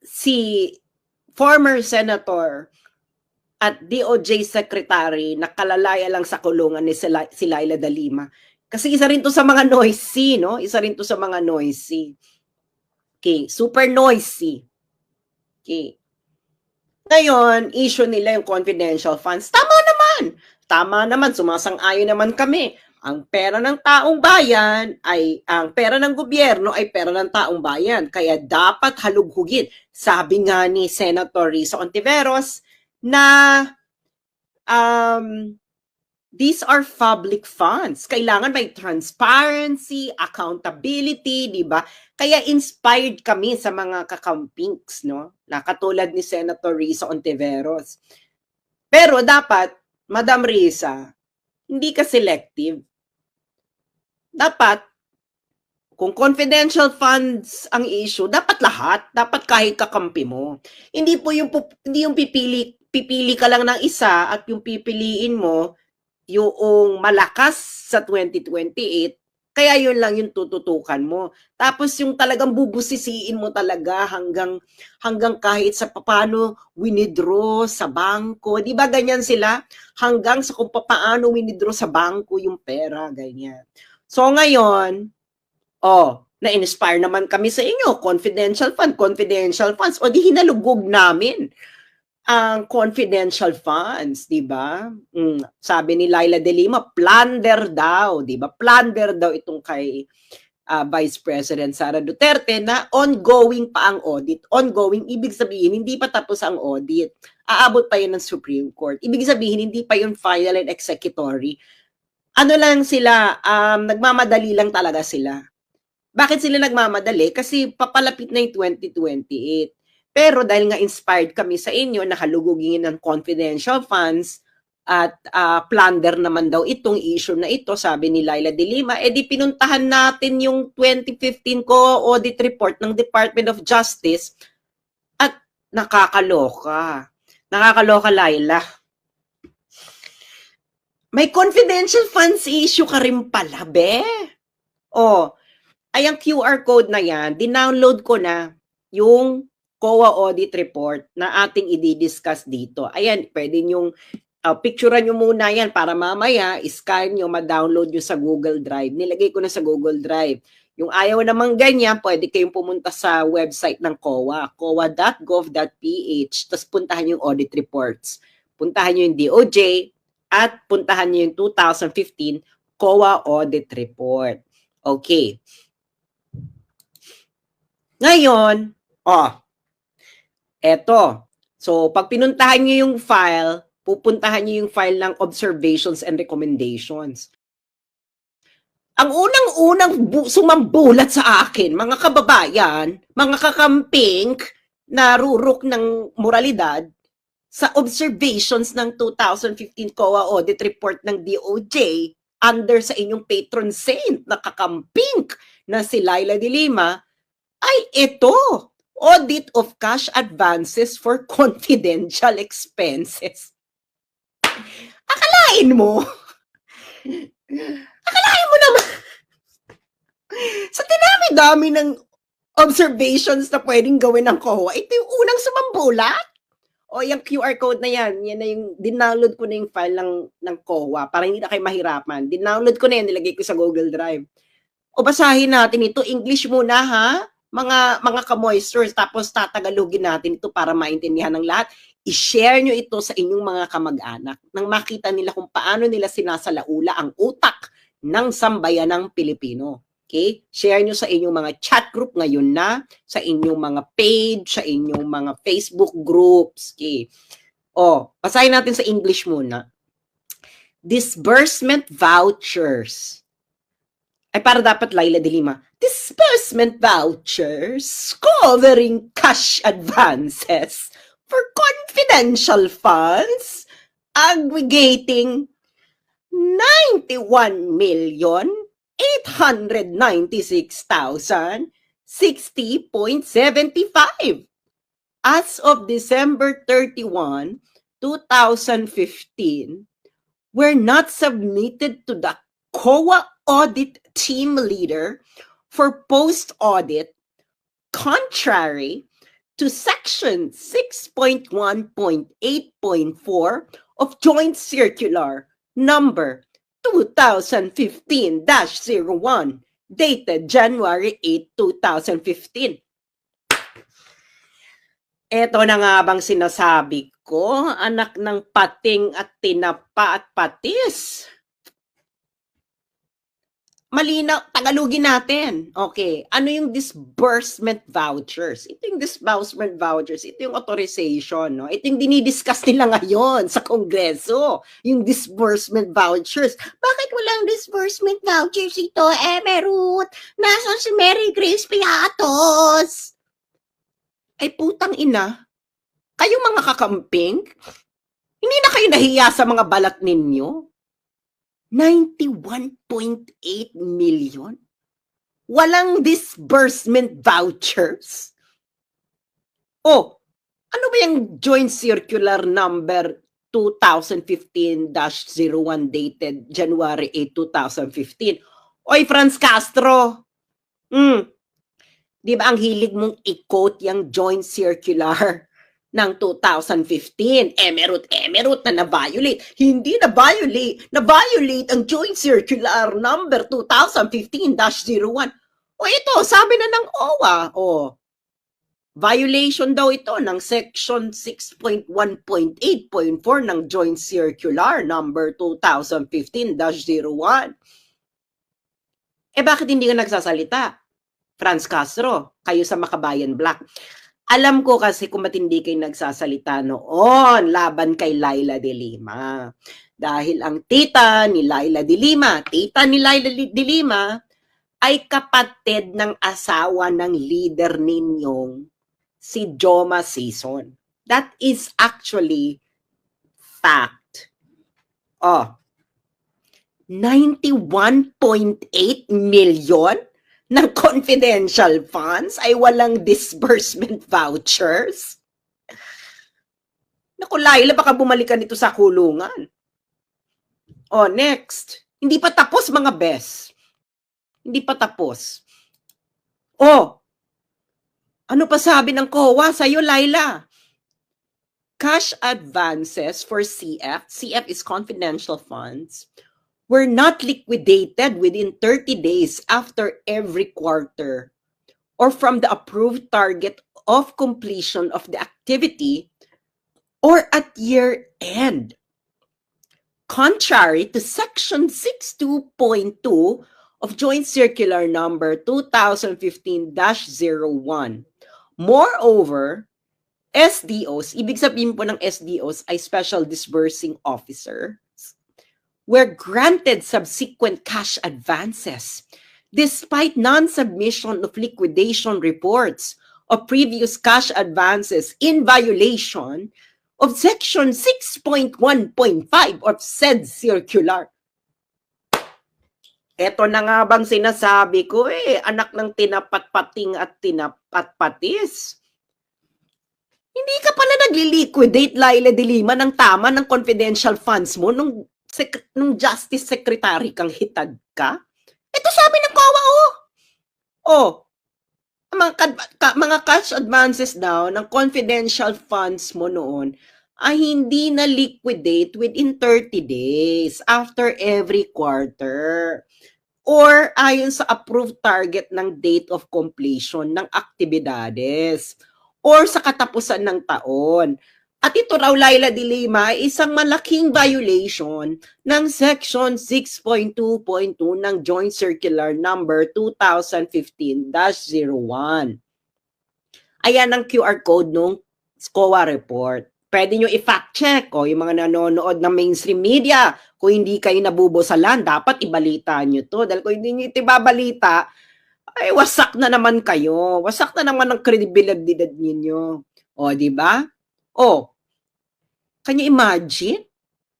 si former senator at DOJ secretary nakalalaya lang sa kulungan ni Sila- si Laila de Lima. Kasi isa rin to sa mga noisy, no? Isa rin to sa mga noisy. Okay, super noisy. Okay. Ngayon, issue nila yung confidential funds. Tama naman. Tama naman, sumasang-ayon naman kami. Ang pera ng taong bayan ay, ang pera ng gobyerno ay pera ng taong bayan. Kaya dapat halughugin. Sabi nga ni Senator Risa Ontiveros na um, these are public funds. Kailangan may transparency, accountability, di ba? Kaya inspired kami sa mga kakampings, no? Na katulad ni Senator Risa Ontiveros. Pero dapat, Madam Risa, hindi ka selective. Dapat, kung confidential funds ang issue, dapat lahat, dapat kahit kakampi mo. Hindi po yung hindi yung pipili pipili ka lang ng isa at yung pipiliin mo yung malakas sa 2028 kaya yun lang yung tututukan mo. Tapos yung talagang bubusisiin mo talaga hanggang hanggang kahit sa paano winidraw sa bangko. Di ba ganyan sila? Hanggang sa kung paano winidraw sa bangko yung pera, ganyan. So ngayon, oh, na-inspire naman kami sa inyo. Confidential fund, confidential funds. O di hinalugog namin ang confidential funds, di ba? Mm, sabi ni Laila De Lima, plunder daw, di ba? Plunder daw itong kay uh, Vice President Sara Duterte na ongoing pa ang audit. Ongoing, ibig sabihin, hindi pa tapos ang audit. Aabot pa yun ng Supreme Court. Ibig sabihin, hindi pa yun final and executory. Ano lang sila, um, nagmamadali lang talaga sila. Bakit sila nagmamadali? Kasi papalapit na yung 2028. Pero dahil nga inspired kami sa inyo, nakalugugin ng confidential funds at uh, plunder naman daw itong issue na ito, sabi ni Laila De Lima, edi eh pinuntahan natin yung 2015 ko audit report ng Department of Justice at nakakaloka. Nakakaloka, Laila. May confidential funds issue ka rin pala, be. Oh, ay ang QR code na yan, dinownload ko na yung COA audit report na ating i-discuss dito. Ayan, pwede nyo, uh, picturean nyo muna yan para mamaya, scan nyo, ma-download nyo sa Google Drive. Nilagay ko na sa Google Drive. Yung ayaw naman ganyan, pwede kayong pumunta sa website ng COA, coa.gov.ph, tapos puntahan yung audit reports. Puntahan nyo yung DOJ at puntahan nyo yung 2015 COA audit report. Okay. Ngayon, oh, Eto. So, pag pinuntahan niyo yung file, pupuntahan niyo yung file ng observations and recommendations. Ang unang-unang bu- sumambulat sa akin, mga kababayan, mga kakamping na rurok ng moralidad, sa observations ng 2015 COA audit report ng DOJ under sa inyong patron saint na kakamping na si Laila de Lima, ay ito, audit of cash advances for confidential expenses. Akalain mo? Akalain mo naman? Sa tinami-dami ng observations na pwedeng gawin ng COA, ito yung unang sumambulat. O yung QR code na yan, yan na yung, dinownload ko na yung file ng, ng COA para hindi na kayo mahirapan. Dinownload ko na yan, nilagay ko sa Google Drive. O basahin natin ito, English muna ha, mga mga ka-moistures tapos tatagalogin natin ito para maintindihan ng lahat. I-share nyo ito sa inyong mga kamag-anak nang makita nila kung paano nila sinasalaula ang utak ng sambayan ng Pilipino. Okay? Share nyo sa inyong mga chat group ngayon na, sa inyong mga page, sa inyong mga Facebook groups. Okay? O, basahin natin sa English muna. Disbursement vouchers. Ay, para dapat Laila de Lima disbursement vouchers covering cash advances for confidential funds aggregating 91 million 896,060.75 as of December 31, 2015 were not submitted to the COA audit team leader for post audit, contrary to Section 6.1.8.4 of Joint Circular Number 2015-01 dated January 8, 2015. Ito na nga bang sinasabi ko, anak ng pating at tinapa at patis. Malinaw, Tagalogin natin. Okay, ano yung disbursement vouchers? Ito yung disbursement vouchers, ito yung authorization, no? Ito yung dinidiscuss nila ngayon sa Kongreso, yung disbursement vouchers. Bakit walang disbursement vouchers ito, Emerut? Nasaan si Mary Grace Piatos? Ay putang ina, kayo mga kakamping, hindi na kayo nahiya sa mga balat ninyo? 91.8 million? Walang disbursement vouchers? Oh, ano ba yung joint circular number 2015-01 dated January 8, 2015? Oy, Franz Castro! Hmm, Di ba ang hilig mong i-quote yung joint circular ng 2015? Emerut, emerut na na-violate. Hindi na-violate. Na-violate ang joint circular number 2015-01. O ito, sabi na ng OWA. O, violation daw ito ng section 6.1.8.4 ng joint circular number 2015-01. Eh bakit hindi ka nagsasalita? Franz Castro, kayo sa Makabayan Black. Alam ko kasi kung matindi kayo nagsasalita noon laban kay Laila de Lima. Dahil ang tita ni Laila de Lima, tita ni Laila de Lima, ay kapatid ng asawa ng leader ninyong si Joma Season. That is actually fact. Oh, 91.8 million ng confidential funds ay walang disbursement vouchers? Naku, Laila, baka bumalikan ito sa kulungan. Oh, next. Hindi pa tapos, mga bes. Hindi pa tapos. Oh, ano pa sabi ng COA sa'yo, Laila? Cash advances for CF, CF is confidential funds, were not liquidated within 30 days after every quarter or from the approved target of completion of the activity or at year end. Contrary to Section 62.2 of Joint Circular Number 2015-01. Moreover, SDOs, ibig sabihin po ng SDOs ay Special Disbursing Officer, were granted subsequent cash advances despite non-submission of liquidation reports of previous cash advances in violation of Section 6.1.5 of said circular. Ito na nga bang sinasabi ko eh, anak ng tinapatpating at tinapatpatis. Hindi ka pala nagli-liquidate, Laila de Lima, ng tama ng confidential funds mo nung sek- nung justice secretary kang hitag ka? Ito sabi ng kawa, oh. Oh, mga, kad- ka- mga cash advances daw ng confidential funds mo noon ay hindi na liquidate within 30 days after every quarter or ayon sa approved target ng date of completion ng aktibidades or sa katapusan ng taon. At ito raw, Laila de Lima, ay isang malaking violation ng Section 6.2.2 ng Joint Circular Number 2015-01. Ayan ang QR code nung SCOA report. Pwede nyo i-fact check o yung mga nanonood ng mainstream media. Kung hindi kayo nabubusalan, dapat ibalita nyo to. Dahil kung hindi nyo ito ibabalita, ay wasak na naman kayo. Wasak na naman ang credibility ninyo. O, di ba? Oh, can you imagine?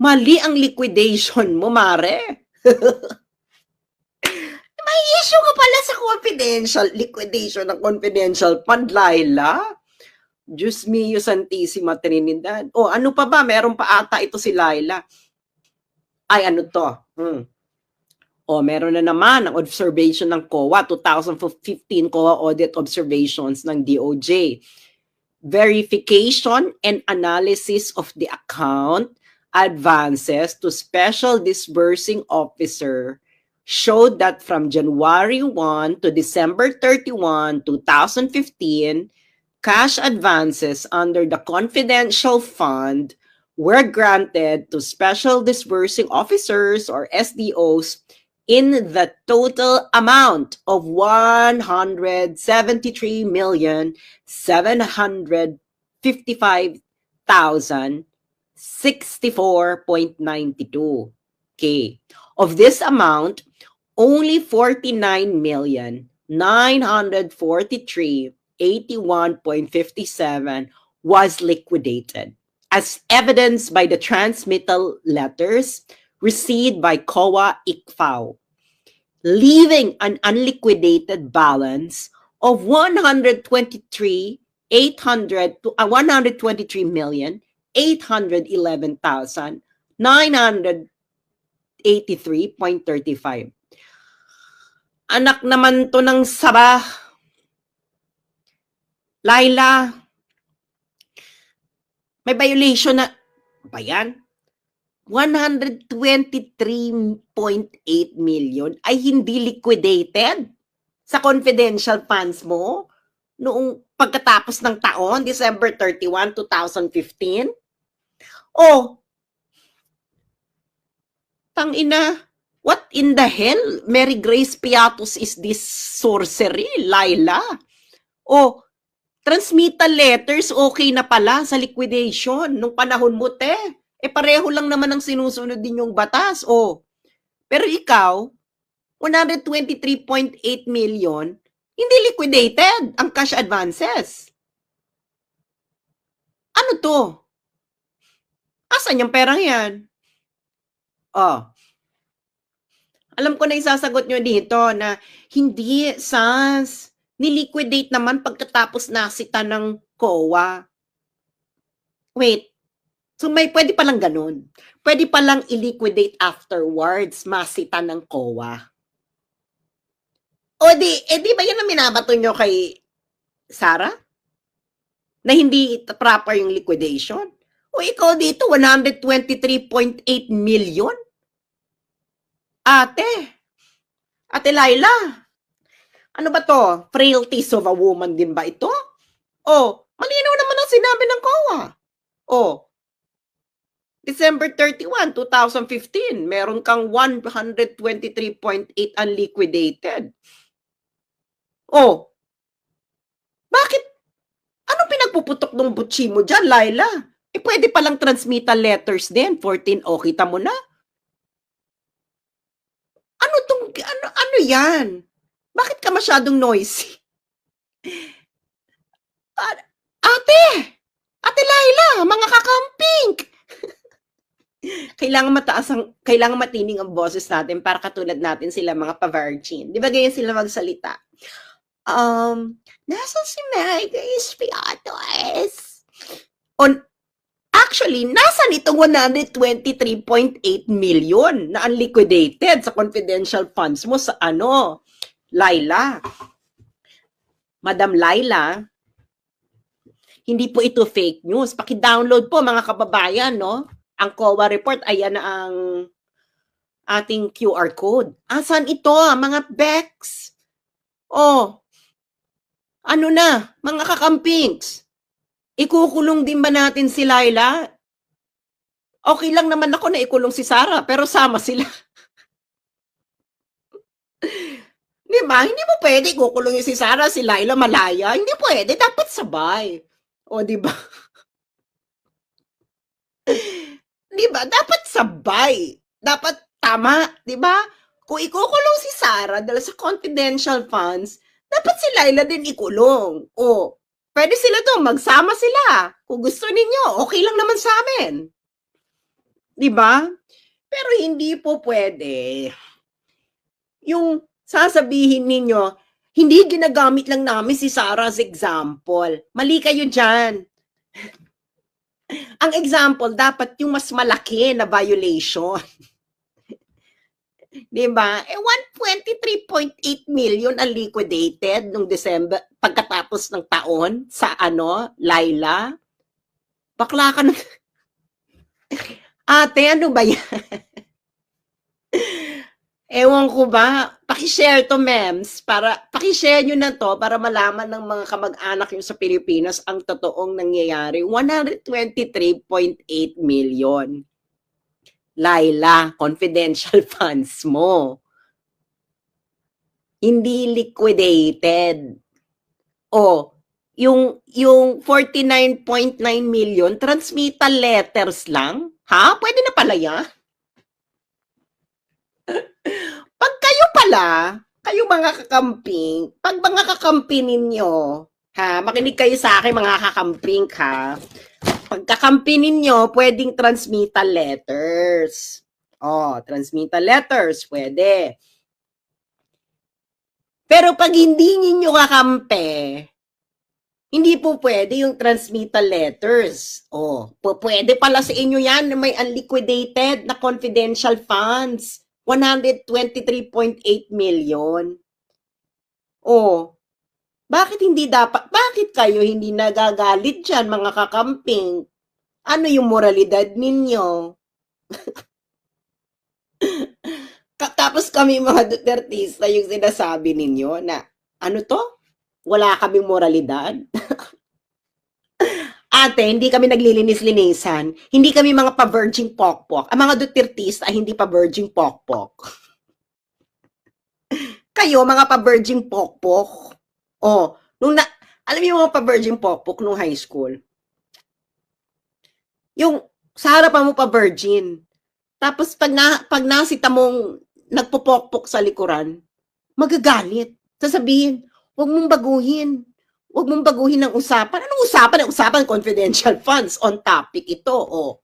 Mali ang liquidation mo, mare. May issue ka pala sa confidential, liquidation ng confidential fund, Laila. Diyos mio Santissima Trinidad. O, ano pa ba? Meron pa ata ito si Laila. Ay, ano to? Hmm. O, meron na naman ang observation ng COA, 2015 COA Audit Observations ng DOJ. Verification and analysis of the account advances to special disbursing officer showed that from January 1 to December 31, 2015, cash advances under the confidential fund were granted to special disbursing officers or SDOs in the total amount of 173 million 755,000 64.92 K. Of this amount, only 49 million 943 81.57 was liquidated as evidenced by the transmittal letters received by COA ICFAO, leaving an unliquidated balance of 123 800 to uh, 123 million 811,983.35. Anak naman to ng saba. Laila, may violation na, ba yan? 123.8 million ay hindi liquidated sa confidential funds mo noong pagkatapos ng taon, December 31, 2015? Oh, tang ina, what in the hell? Mary Grace Piatos is this sorcery, Laila? Oh, transmittal letters, okay na pala sa liquidation nung panahon mo, te. Eh, pareho lang naman ang sinusunod din yung batas. Oh, pero ikaw, 123.8 million, hindi liquidated ang cash advances. Ano to? Asan yung perang yan? Oh. Alam ko na isasagot nyo dito na hindi sans niliquidate naman pagkatapos nasita ng COA. Wait. So may pwede palang ganun. Pwede palang i-liquidate afterwards masita ng COA. O di, eh di ba yan ang minabato nyo kay Sarah? Na hindi proper yung liquidation? O ikaw dito, 123.8 million? Ate, Ate Laila, ano ba to? Frailties of a woman din ba ito? O, malinaw naman ang sinabi ng COA. O, December 31, 2015, meron kang 123.8 unliquidated. Oh, bakit? Anong pinagpuputok ng butchi mo dyan, Laila? Eh, pwede palang transmittal letters din. 14, oh, kita mo na. Ano tong, ano, ano yan? Bakit ka masyadong noisy? A- Ate! Ate Laila, mga kakamping! Kailangan mataas ang, kailangan matining ang boses natin para katulad natin sila mga pa-virgin. Di ba ganyan sila magsalita? Um, nasa si Mary Grace Piatos? On, actually, nasa nitong 123.8 million na unliquidated sa confidential funds mo sa ano? Laila. Madam Laila, hindi po ito fake news. Paki-download po mga kababayan, no? Ang COA report, ayan na ang ating QR code. Asan ito, mga Bex? Oh, ano na, mga kakampings? Ikukulong din ba natin si Laila? Okay lang naman ako na ikulong si Sarah, pero sama sila. Di ba? Hindi mo pwede ikukulong si Sarah, si Laila malaya. Hindi pwede, dapat sabay. O, di ba? di ba? Dapat sabay. Dapat tama, di ba? Kung ikukulong si Sarah dahil sa confidential funds, dapat si Laila din ikulong. O, pwede sila to, magsama sila. Kung gusto ninyo, okay lang naman sa amin. Di ba? Pero hindi po pwede. Yung sasabihin ninyo, hindi ginagamit lang namin si Sarah as example. Mali kayo dyan. Ang example, dapat yung mas malaki na violation. 'Di ba? Eh 123.8 million ang liquidated nung December pagkatapos ng taon sa ano, Laila. Bakla ka na. Ate, ano ba yan? Ewan ko ba, paki-share to, mems, para paki-share nyo na to para malaman ng mga kamag-anak nyo sa Pilipinas ang totoong nangyayari. 123.8 million. Laila, confidential funds mo. Hindi liquidated. O, yung, yung 49.9 million, transmittal letters lang? Ha? Pwede na pala yan? Pag kayo pala, kayo mga kakamping, pag mga kakamping ninyo, ha, makinig kayo sa akin mga kakamping ha, pagkakampi ninyo, pwedeng transmittal letters. Oh, transmittal letters, pwede. Pero pag hindi ninyo kakampi, hindi po pwede yung transmittal letters. Oh, pwede pala sa inyo yan may unliquidated na confidential funds. 123.8 million. Oh, bakit hindi dapat, bakit kayo hindi nagagalit dyan, mga kakamping? Ano yung moralidad ninyo? Tapos kami mga Dutertista yung sinasabi ninyo na, ano to? Wala kaming moralidad? Ate, hindi kami naglilinis-linisan. Hindi kami mga pa-virgin pokpok. Ang mga Dutertista ay hindi pa-virgin pokpok. Kayo, mga pa-virgin pokpok. Oh, nung na, alam niyo mga pa-virgin pokpok nung high school? Yung sa harapan mo pa-virgin. Tapos pag, na, pag nasita mong nagpupokpok sa likuran, magagalit. Sasabihin, huwag mong baguhin. Huwag mong baguhin ang usapan. Anong usapan? Ang usapan, confidential funds. On topic ito. O.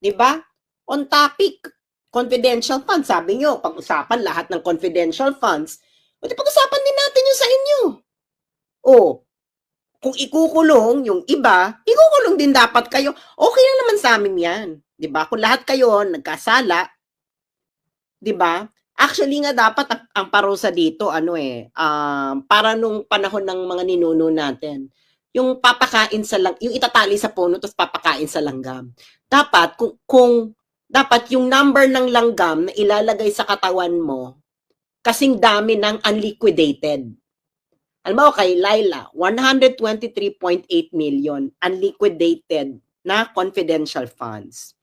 Di ba? On topic. Confidential funds. Sabi nyo, pag-usapan lahat ng confidential funds. O pag-usapan din natin yung sa inyo. O. Kung ikukulong yung iba, ikukulong din dapat kayo. Okay lang naman sa amin yan. Di ba? Kung lahat kayo nagkasala, di ba? Actually nga dapat ang, ang parusa dito ano eh um, para nung panahon ng mga ninuno natin yung papakain sa lang yung itatali sa puno tapos papakain sa langgam. Dapat kung kung dapat yung number ng langgam na ilalagay sa katawan mo kasing dami ng unliquidated. Alam mo kay Laila, 123.8 million unliquidated na confidential funds.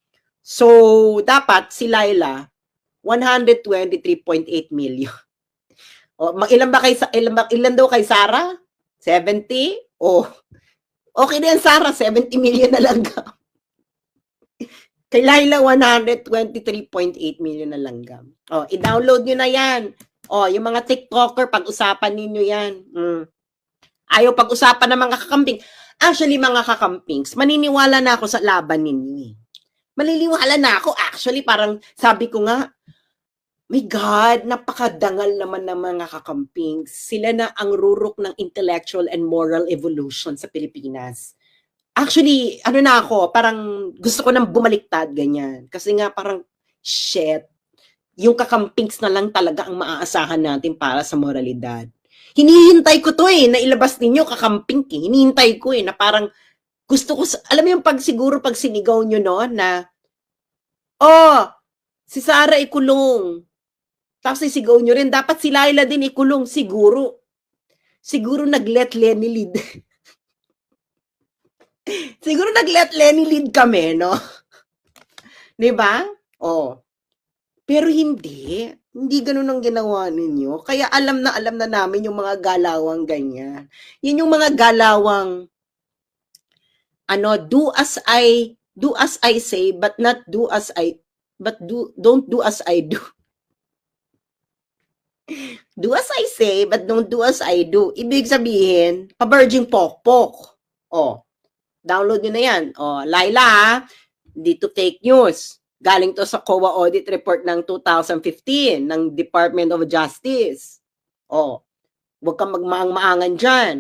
So, dapat si Laila, 123.8 million. O, mag ilan ba kay ilan, ba, ilan daw kay Sara? 70? O, okay din Sara, 70 million na lang ka. Kay Laila, 123.8 million na langgam. O, i-download nyo na yan. O, yung mga TikToker, pag-usapan ninyo yan. Mm. Ayaw pag-usapan ng mga kakamping. Actually, mga kakampings, maniniwala na ako sa laban ninyo eh. Maniniwala na ako. Actually, parang sabi ko nga, my God, napakadangal naman ng mga kakamping. Sila na ang rurok ng intellectual and moral evolution sa Pilipinas. Actually, ano na ako, parang gusto ko nang bumaliktad, ganyan. Kasi nga parang, shit, yung kakampings na lang talaga ang maaasahan natin para sa moralidad. Hinihintay ko to eh, na ilabas ninyo kakamping eh. Hinihintay ko eh, na parang gusto ko, alam mo yung pag siguro pag sinigaw nyo no, na, oh, si Sarah ikulong, tapos sisigaw nyo rin, dapat si Laila din ikulong. Siguro. Siguro nag-let Lenny lead. Siguro nag-let Lenny lead kami, no? Di ba? Oh. Pero hindi. Hindi ganun ang ginawa ninyo. Kaya alam na alam na namin yung mga galawang ganyan. Yun yung mga galawang ano, do as I do as I say but not do as I but do don't do as I do. Do as I say, but don't do as I do. Ibig sabihin, pa-virgin pokpok. Oh, download nyo na yan. Oh, Laila, dito fake news. Galing to sa COA audit report ng 2015 ng Department of Justice. Oh, huwag kang magmaang-maangan dyan.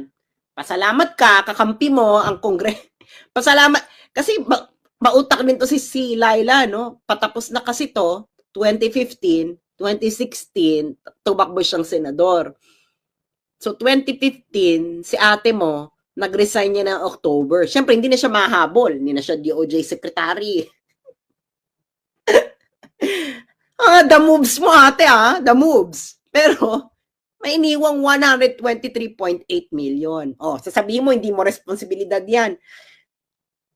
Pasalamat ka, kakampi mo ang kongre. Pasalamat. Kasi ba, mautak din to si, si Laila, no? Patapos na kasi to, 2015 2016, tumakbo siyang senador. So 2015, si ate mo, nag-resign niya ng October. Siyempre, hindi na siya mahabol. Hindi na siya DOJ secretary. ah, the moves mo ate ah, the moves. Pero, may iniwang 123.8 million. Oh, sasabihin mo, hindi mo responsibilidad yan.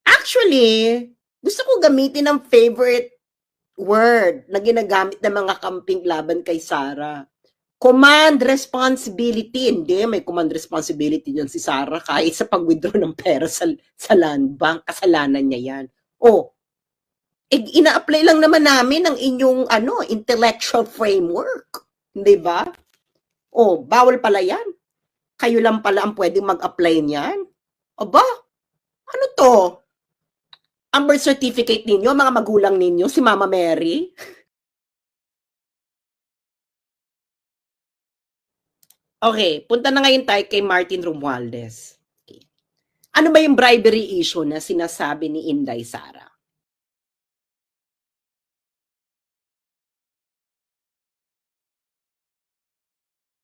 Actually, gusto ko gamitin ang favorite word na ginagamit ng mga kamping laban kay Sara. Command responsibility. Hindi, may command responsibility dyan si Sara kahit sa pag-withdraw ng pera sa, sa land bank. Kasalanan niya yan. Oh, eh, ina-apply lang naman namin ang inyong ano, intellectual framework. Hindi ba? Oh, bawal pala yan. Kayo lang pala ang pwedeng mag-apply niyan. Aba, ano to? Ang birth certificate ninyo, mga magulang ninyo, si Mama Mary? Okay, punta na ngayon tayo kay Martin Romualdez. Okay. Ano ba yung bribery issue na sinasabi ni Inday Sara?